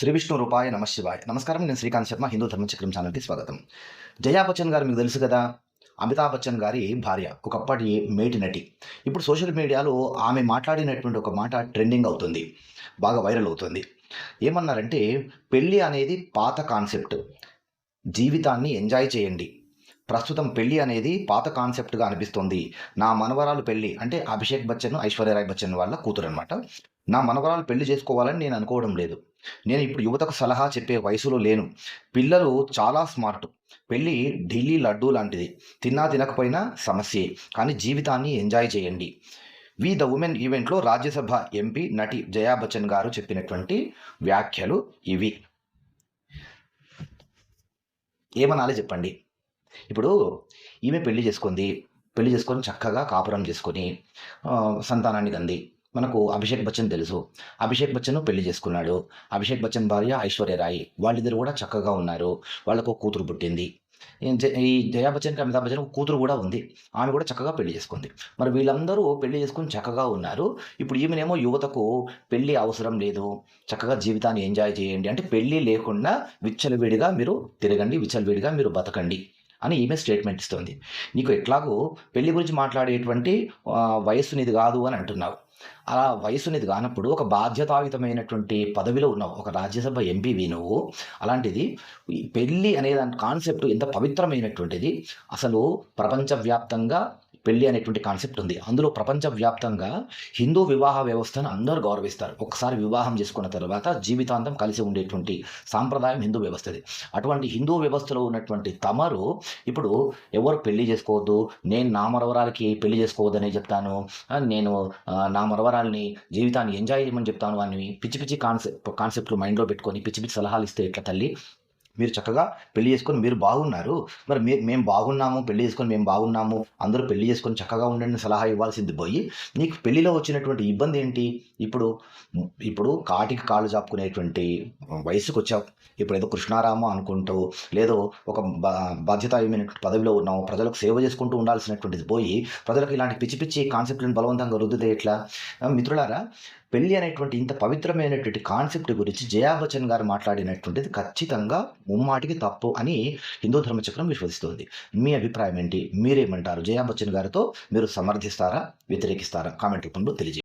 శ్రీ విష్ణు రూపాయ నమశివాయ నమస్కారం నేను శ్రీకాంత్ శర్మ హిందూ ధర్మచక్రం ఛానల్కి స్వాగతం. జయా బచ్చన్ గారు మీకు తెలుసు కదా? అమితాబ్ బచ్చన్ గారి భార్య ఒకప్పటి మేటి నటి. ఇప్పుడు సోషల్ మీడియాలో ఆమె మాట్లాడినటువంటి ఒక మాట ట్రెండింగ్ అవుతుంది బాగా వైరల్ అవుతుంది. ఏమన్నారంటే పెళ్ళి అనేది పాత కాన్సెప్ట్. జీవితాన్ని ఎంజాయ్ చేయండి. ప్రస్తుతం పెళ్ళి అనేది పాత కాన్సెప్ట్గా అనిపిస్తుంది. నా మనవరాలు పెళ్ళి అంటే అభిషేక్ బచ్చన్ ఐశ్వర్యరాయ్ బచ్చన్ వాళ్ళ కూతురు అనమాట నా మనవరాలు పెళ్ళి చేసుకోవాలని నేను అనుకోవడం లేదు. నేను ఇప్పుడు యువతకు సలహా చెప్పే వయసులో లేను. పిల్లలు చాలా స్మార్ట్. పెళ్ళి ఢిల్లీ లడ్డూ లాంటిది. తిన్నా తినకపోయినా సమస్యే. కానీ జీవితాన్ని ఎంజాయ్ చేయండి. వి ద ఉమెన్ ఈవెంట్లో రాజ్యసభ ఎంపీ నటి జయా బచ్చన్ గారు చెప్పినటువంటి వ్యాఖ్యలు ఇవి. ఏమనాలి చెప్పండి? ఇప్పుడు ఈమె పెళ్ళి చేసుకుంది. పెళ్ళి చేసుకొని చక్కగా కాపురం చేసుకొని సంతానాన్ని కంది మనకు అభిషేక్ బచ్చన్ తెలుసు. అభిషేక్ బచ్చన్ పెళ్ళి చేసుకున్నాడు. అభిషేక్ బచ్చన్ భార్య ఐశ్వర్య రాయ్. వాళ్ళిద్దరు కూడా చక్కగా ఉన్నారు. వాళ్ళకు కూతురు పుట్టింది. ఈ ఈ జయా బచ్చన్కి అమితాబ్ బచ్చన్ కూతురు కూడా ఉంది. ఆమె కూడా చక్కగా పెళ్ళి చేసుకుంది. మరి వీళ్ళందరూ పెళ్ళి చేసుకుని చక్కగా ఉన్నారు. ఇప్పుడు ఈమెనేమో యువతకు పెళ్ళి అవసరం లేదు. చక్కగా జీవితాన్ని ఎంజాయ్ చేయండి. అంటే పెళ్ళి లేకుండా విచ్చలవిడిగా మీరు తిరగండి. విచ్చలవిడిగా మీరు బతకండి. అని ఈమె స్టేట్మెంట్ ఇస్తుంది. నీకు ఎట్లాగో పెళ్ళి గురించి మాట్లాడేటువంటి ఆ, వయస్సు నీది కాదు అని అంటున్నావు. అలా వయసునిది నీది కానప్పుడు ఒక బాధ్యతాయుతమైనటువంటి పదవిలో ఉన్నావు. ఒక రాజ్యసభ ఎంపీవి నువ్వు. అలాంటిది పెళ్ళి అనే దాని కాన్సెప్ట్ ఎంత పవిత్రమైనటువంటిది. అసలు ప్రపంచవ్యాప్తంగా పెళ్ళి అనేటువంటి కాన్సెప్ట్ ఉంది. అందులో ప్రపంచవ్యాప్తంగా హిందూ వివాహ వ్యవస్థను అందరూ గౌరవిస్తారు. ఒకసారి వివాహం చేసుకున్న తర్వాత జీవితాంతం కలిసి ఉండేటువంటి సాంప్రదాయం హిందూ వ్యవస్థది. అటువంటి హిందూ వ్యవస్థలో ఉన్నటువంటి తమరు ఇప్పుడు ఎవరు పెళ్ళి చేసుకోవద్దు నేను నా మరవరాలకి పెళ్ళి చేసుకోవద్దని చెప్తాను నేను నా మరవరాల్ని జీవితాన్ని ఎంజాయ్ చేయమని చెప్తాను అని పిచ్చి పిచ్చి కాన్సెప్ట్ కాన్సెప్ట్లు మైండ్లో పెట్టుకొని పిచ్చి పిచ్చి సలహాలు ఇస్తే ఎట్లా తల్లి? మీరు చక్కగా పెళ్ళి చేసుకొని మీరు బాగున్నారు. మరి మీ మేము బాగున్నాము పెళ్ళి చేసుకొని మేము బాగున్నాము అందరూ పెళ్ళి చేసుకొని చక్కగా ఉండండి సలహా ఇవ్వాల్సింది పోయి నీకు పెళ్ళిలో వచ్చినటువంటి ఇబ్బంది ఏంటి? ఇప్పుడు ఇప్పుడు కాటికి కాళ్ళు చాపుకునేటువంటి వయసుకు వచ్చావు. ఇప్పుడు ఏదో కృష్ణారామ అనుకుంటూ లేదో ఒక బాధ్యతాయుమైనటువంటి పదవిలో ఉన్నావు. ప్రజలకు సేవ చేసుకుంటూ ఉండాల్సినటువంటిది పోయి ప్రజలకు ఇలాంటి పిచ్చి పిచ్చి కాన్సెప్ట్లను బలవంతంగా రుద్దితే ఎట్లా? మిత్రులారా పెళ్ళి అనేటువంటి ఇంత పవిత్రమైనటువంటి కాన్సెప్ట్ గురించి జయా బచ్చన్ గారు మాట్లాడినటువంటిది ఖచ్చితంగా ముమ్మాటికి తప్పు అని హిందూ ధర్మచక్రం విశ్వసిస్తుంది. మీ అభిప్రాయం ఏంటి? మీరేమంటారు? జయా బచ్చన్ గారితో మీరు సమర్థిస్తారా? వ్యతిరేకిస్తారా? కామెంట్ రూపంలో తెలియజేయండి.